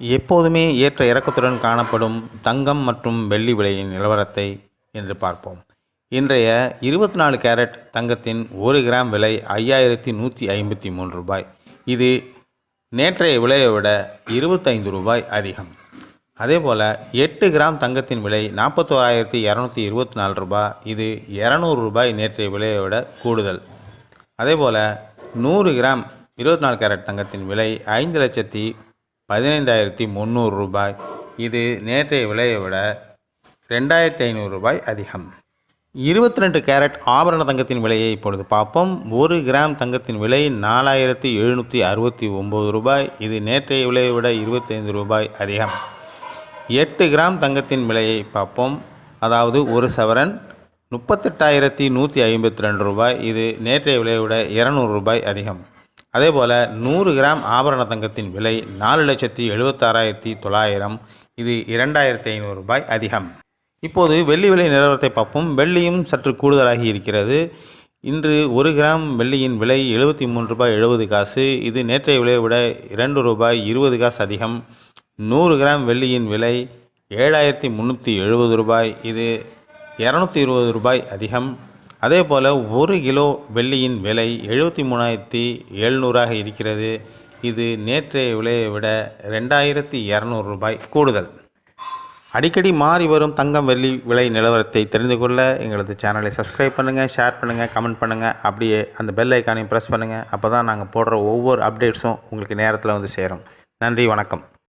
எப்போதுமே ஏற்ற இறக்கத்துடன் காணப்படும் தங்கம் மற்றும் வெள்ளி விலையின் நிலவரத்தை என்று பார்ப்போம். இன்றைய இருபத்தி நாலு கேரட் தங்கத்தின் ஒரு கிராம் விலை ஐயாயிரத்தி நூற்றி ஐம்பத்தி மூன்று ரூபாய். இது நேற்றைய விலையை விட இருபத்தைந்து ரூபாய் அதிகம். அதேபோல் எட்டு கிராம் தங்கத்தின் விலை நாற்பத்தோராயிரத்தி இரநூத்தி இருபத்தி நாலு ரூபாய். இது இரநூறு ரூபாய் நேற்றைய விலையை விட கூடுதல். அதேபோல் நூறு கிராம் இருபத்தி நாலு கேரட் தங்கத்தின் விலை ஐந்து லட்சத்தி பதினைந்தாயிரத்தி முந்நூறு ரூபாய். இது நேற்றைய விலையை விட ரெண்டாயிரத்தி ஐநூறு ரூபாய் அதிகம். இருபத்தி ரெண்டு கேரட் ஆபரண தங்கத்தின் விலையை இப்பொழுது பார்ப்போம். ஒரு கிராம் தங்கத்தின் விலை நாலாயிரத்தி எழுநூற்றி அறுபத்தி ஒம்பது ரூபாய். இது நேற்றைய விலையை விட இருபத்தைந்து ரூபாய் அதிகம். எட்டு கிராம் தங்கத்தின் விலையை பார்ப்போம். அதாவது ஒரு சவரன் முப்பத்தெட்டாயிரத்தி நூற்றி ஐம்பத்தி ரெண்டு ரூபாய். இது நேற்றைய விலையை விட இரநூறு ரூபாய் அதிகம். அதே போல் நூறு கிராம் ஆபரண தங்கத்தின் விலை நாலு லட்சத்தி எழுபத்தாறாயிரத்தி தொள்ளாயிரம். இது இரண்டாயிரத்தி ஐநூறு ரூபாய் அதிகம். இப்போது வெள்ளி விலை நிலவரத்தை பார்ப்போம். வெள்ளியும் சற்று கூடுதலாகி இருக்கிறது. இன்று ஒரு கிராம் வெள்ளியின் விலை எழுபத்தி மூன்று ரூபாய் எழுபது காசு. இது நேற்றைய விலையை விட இரண்டு ரூபாய் இருபது காசு அதிகம். நூறு கிராம் வெள்ளியின் விலை ஏழாயிரத்தி முந்நூற்றி எழுபது ரூபாய். இது இரநூத்தி இருபது ரூபாய் அதிகம். அதே போல் ஒரு கிலோ வெள்ளியின் விலை எழுபத்தி மூணாயிரத்தி எழுநூறாக இருக்கிறது. இது நேற்றைய விலையை விட ரெண்டாயிரத்தி இரநூறு ரூபாய் கூடுதல். அடிக்கடி மாறி வரும் தங்கம் வெள்ளி விலை நிலவரத்தை தெரிந்து கொள்ள எங்களது சேனலை சப்ஸ்கிரைப் பண்ணுங்கள் ஷேர் பண்ணுங்கள் கமெண்ட் பண்ணுங்கள் அப்படியே அந்த பெல் ஐக்கானையும் ப்ரெஸ் பண்ணுங்கள் அப்போ தான் நாங்கள் போடுற ஒவ்வொரு அப்டேட்ஸும் உங்களுக்கு நேரத்தில் வந்து சேரும். நன்றி வணக்கம்.